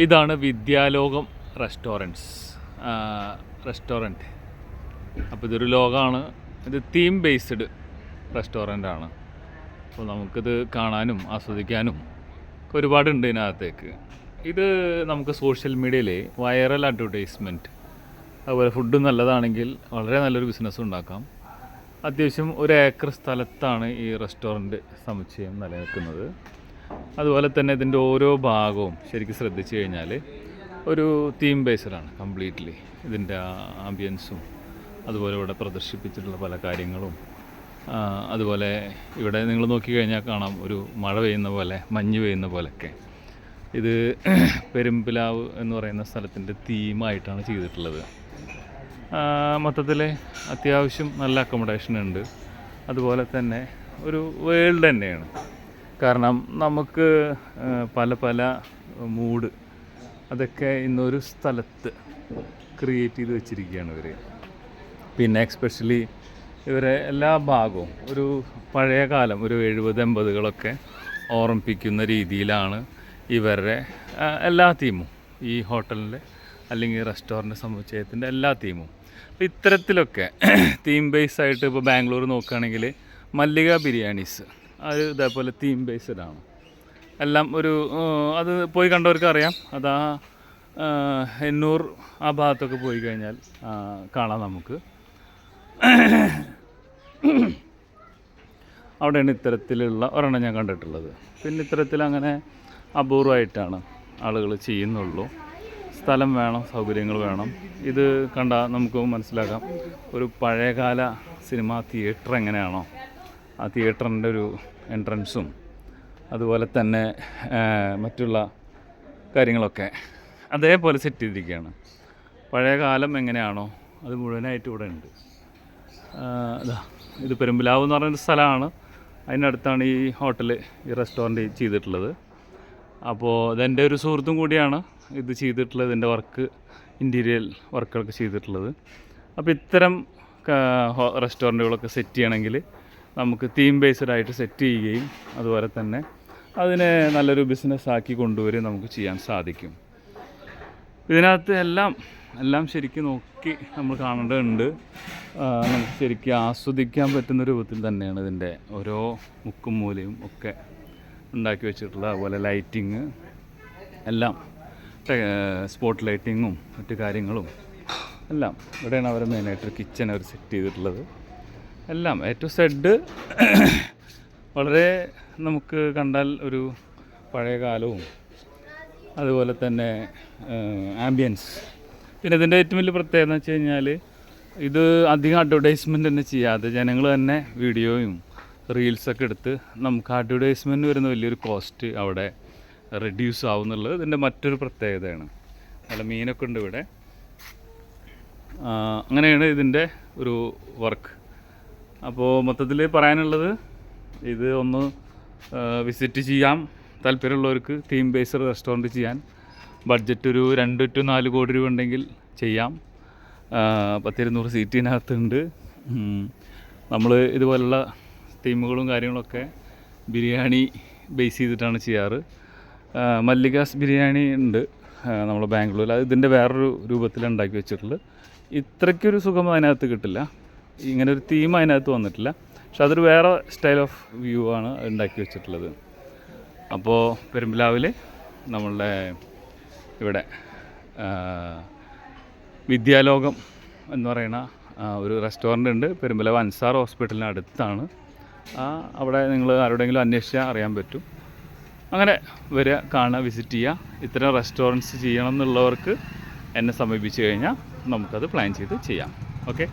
ഇതാണ് Vidyalokam restaurants restaurant അപ്പോൾ ഇതൊരു ലോകമാണ് ഇത് തീം ബേസ്ഡ് റെസ്റ്റോറന്റ് ആണ് അപ്പോൾ നമുക്കിത് കാണാനും ആസ്വദിക്കാനും ഒരുപാടുണ്ട് ഇതിനകത്തേക്ക്. ഇത് നമുക്ക് സോഷ്യൽ മീഡിയയിൽ വൈറൽ അഡ്വർടൈസ്മെന്റ് അതുപോലെ ഫുഡ് നല്ലതാണെങ്കിൽ വളരെ നല്ലൊരു ബിസിനസ് ഉണ്ടാക്കാം. അത്യാവശ്യം ഒരു ഏക്കർ സ്ഥലത്താണ് ഈ റെസ്റ്റോറന്റ് സമുച്ചയം നിലനിൽക്കുന്നത്. അതുപോലെ തന്നെ ഇതിന്റെ ഓരോ ഭാഗവും ശരിക്കും ശ്രദ്ധിച്ചു കഴിഞ്ഞാൽ ഒരു തീം ബേസ്ഡാണ് കംപ്ലീറ്റ്ലി ഇതിന്റെ ആംബിയൻസും അതുപോലെ ഇവിടെ പ്രദർശിപ്പിച്ചിട്ടുള്ള പല കാര്യങ്ങളും അതുപോലെ ഇവിടെ നിങ്ങൾ നോക്കിക്കഴിഞ്ഞാൽ കാണാം ഒരു മഴ പെയ്യുന്ന പോലെ മഞ്ഞ് പെയ്യുന്ന പോലെയൊക്കെ. ഇത് പെരുമ്പിലാവ് എന്ന് പറയുന്ന സ്ഥലത്തിന്റെ തീമായിട്ടാണ് ചെയ്തിട്ടുള്ളത്. മൊത്തത്തിൽ അത്യാവശ്യം നല്ല അക്കോമഡേഷൻ ഉണ്ട്. അതുപോലെ തന്നെ ഒരു വേൾഡ് തന്നെയാണ്. കാരണം നമുക്ക് പല പല മൂഡ്. അതൊക്കെ ഇന്നൊരു സ്ഥലത്ത് ക്രിയേറ്റ് ചെയ്ത് വെച്ചിരിക്കുകയാണ് ഇവർ പിന്നെ എക്സ്പെഷ്യലി ഇവരെ എല്ലാ ഭാഗവും ഒരു പഴയ കാലം ഒരു എഴുപത് എൺപതുകളൊക്കെ ഓർമ്മിപ്പിക്കുന്ന രീതിയിലാണ് ഇവരുടെ എല്ലാ തീമും. ഈ ഹോട്ടലിന്റെ അല്ലെങ്കിൽ റെസ്റ്റോറന്റ് സമുച്ചയത്തിന്റെ എല്ലാ തീമും. അപ്പോൾ ഇത്തരത്തിലൊക്കെ തീം ബേസ് ആയിട്ട് ഇപ്പോൾ ബാംഗ്ലൂർ നോക്കുകയാണെങ്കിൽ മല്ലിക ബിരിയാണീസ്. അത് ഇതേപോലെ തീം ബേസ്ഡ് ആണ്. എല്ലാം ഒരു അത് പോയി കണ്ടവർക്ക് അറിയാം അതാ എന്നൂർ ആ ഭാഗത്തൊക്കെ പോയി കഴിഞ്ഞാൽ കാണാം നമുക്ക്. അവിടെയാണ് ഇത്തരത്തിലുള്ള ഒരെണ്ണം ഞാൻ കണ്ടിട്ടുള്ളത്. പിന്നെ ഇത്തരത്തിൽ അങ്ങനെ അപൂർവമായിട്ടാണ് ആളുകൾ ചെയ്യുന്നുള്ളൂ. സ്ഥലം വേണം സൗകര്യങ്ങൾ വേണം. ഇത് കണ്ടാൽ നമുക്ക് മനസ്സിലാക്കാം. ഒരു പഴയകാല സിനിമാ തിയേറ്റർ എങ്ങനെയാണോ? ആ തിയേറ്ററിന്റെ ഒരു എൻട്രൻസും അതുപോലെ തന്നെ മറ്റുള്ള കാര്യങ്ങളൊക്കെ അതേപോലെ സെറ്റ് ചെയ്തിരിക്കുകയാണ്. പഴയ കാലം എങ്ങനെയാണോ അത് മുഴുവനായിട്ട് ഇവിടെ ഉണ്ട്. ഇത് പെരുമ്പിലാവ് എന്ന് പറയുന്ന സ്ഥലമാണ്. അതിനടുത്താണ് ഈ ഹോട്ടൽ ഈ റെസ്റ്റോറന്റ് ചെയ്തിട്ടുള്ളത്. അപ്പോൾ ഇതെന്റെ ഒരു സുഹൃത്തും കൂടിയാണ് ഇത് ചെയ്തിട്ടുള്ളത് ഇതിന്റെ വർക്ക് ഇന്റീരിയൽ വർക്കുകളൊക്കെ ചെയ്തിട്ടുള്ളത്. അപ്പോൾ ഇത്തരം റെസ്റ്റോറന്റുകളൊക്കെ സെറ്റ് ചെയ്യണമെങ്കിൽ നമുക്ക് തീം ബേസ്ഡ് ആയിട്ട് സെറ്റ് ചെയ്യുകയും അതുപോലെ തന്നെ അതിനെ നല്ലൊരു ബിസിനസ് ആക്കി കൊണ്ടുവരികയും നമുക്ക് ചെയ്യാൻ സാധിക്കും. ഇതിനകത്ത് എല്ലാം എല്ലാം ശരിക്കും നോക്കി നമ്മൾ കാണേണ്ടതുണ്ട്. നമുക്ക് ശരിക്കും ആസ്വദിക്കാൻ പറ്റുന്ന രൂപത്തിൽ തന്നെയാണ് ഇതിന്റെ ഓരോ മുക്കും മൂലയും ഒക്കെ ഉണ്ടാക്കി വെച്ചിട്ടുള്ളത് അതുപോലെ ലൈറ്റിങ് എല്ലാം സ്പോട്ട് ലൈറ്റിങ്ങും മറ്റു കാര്യങ്ങളും എല്ലാം ഇവിടെയാണ് അവർ മെയിനായിട്ട് കിച്ചൺ അവർ സെറ്റ് ചെയ്തിട്ടുള്ളത്. എല്ലാം എ ടു സെഡ് വളരെ നമുക്ക് കണ്ടാൽ ഒരു പഴയ കാലവും അതുപോലെ തന്നെ ആംബിയൻസ് പിന്നെ ഇതിന്റെ ഏറ്റവും വലിയ പ്രത്യേകത എന്ന് വെച്ച് കഴിഞ്ഞാൽ ഇത് അധികം അഡ്വർടൈസ്മെന്റ് തന്നെ ചെയ്യാതെ ജനങ്ങൾ തന്നെ വീഡിയോയും റീൽസൊക്കെ എടുത്ത് നമുക്ക് അഡ്വർടൈസ്മെന്റ് വരുന്ന വലിയൊരു കോസ്റ്റ് അവിടെ റെഡ്യൂസ് ആവുന്നുള്ളത് ഇതിന്റെ മറ്റൊരു പ്രത്യേകതയാണ്. നല്ല മീനൊക്കെ ഉണ്ട് ഇവിടെ. അങ്ങനെയാണ് ഇതിന്റെ ഒരു വർക്ക് അപ്പോൾ മൊത്തത്തിൽ പറയാനുള്ളത് ഇത് ഒന്ന് വിസിറ്റ് ചെയ്യാം. താല്പര്യമുള്ളവർക്ക് തീം ബേസ്ഡ് റെസ്റ്റോറന്റ് ചെയ്യാൻ. ബഡ്ജറ്റ് ഒരു രണ്ട് ടു നാല് കോടി രൂപ ഉണ്ടെങ്കിൽ ചെയ്യാം. പത്തിരുന്നൂറ് സീറ്റിനകത്തുണ്ട് നമ്മൾ ഇതുപോലുള്ള തീമുകളും കാര്യങ്ങളൊക്കെ ബിരിയാണി ബേസ് ചെയ്തിട്ടാണ് ചെയ്യാറ്. മല്ലികാസ് ബിരിയാണി ഉണ്ട്. നമ്മൾ ബാംഗ്ലൂരിൽ. അത് ഇതിന്റെ വേറൊരു രൂപത്തിലാണ് ഉണ്ടാക്കി വെച്ചിട്ടുള്ളത്. ഇത്രയ്ക്കൊരു സുഖം അതിനകത്ത് കിട്ടില്ല. ഇങ്ങനെ ഒരു തീം അതിനകത്ത് വന്നിട്ടില്ല. പക്ഷെ അതൊരു വേറെ സ്റ്റൈൽ ഓഫ് വ്യൂ ആണ് ഉണ്ടാക്കി വെച്ചിട്ടുള്ളത്. അപ്പോൾ പെരുമ്പിലാവിൽ നമ്മളുടെ ഇവിടെ വിദ്യാലോകം എന്ന് പറയുന്ന ഒരു റെസ്റ്റോറന്റ് ഉണ്ട്. പെരുമ്പലാവ് അൻസാർ ഹോസ്പിറ്റലിന് അടുത്താണ്. ആ അവിടെ നിങ്ങൾ ആരോടെങ്കിലും അന്വേഷിച്ചാൽ അറിയാൻ പറ്റും. അങ്ങനെ വരിക കാണുക വിസിറ്റ് ചെയ്യുക. ഇത്തരം റെസ്റ്റോറന്റ്സ് ചെയ്യണം എന്നുള്ളവർക്ക് എന്നെ സമീപിച്ച് കഴിഞ്ഞാൽ നമുക്കത് പ്ലാൻ ചെയ്ത് ചെയ്യാം. ഓക്കെ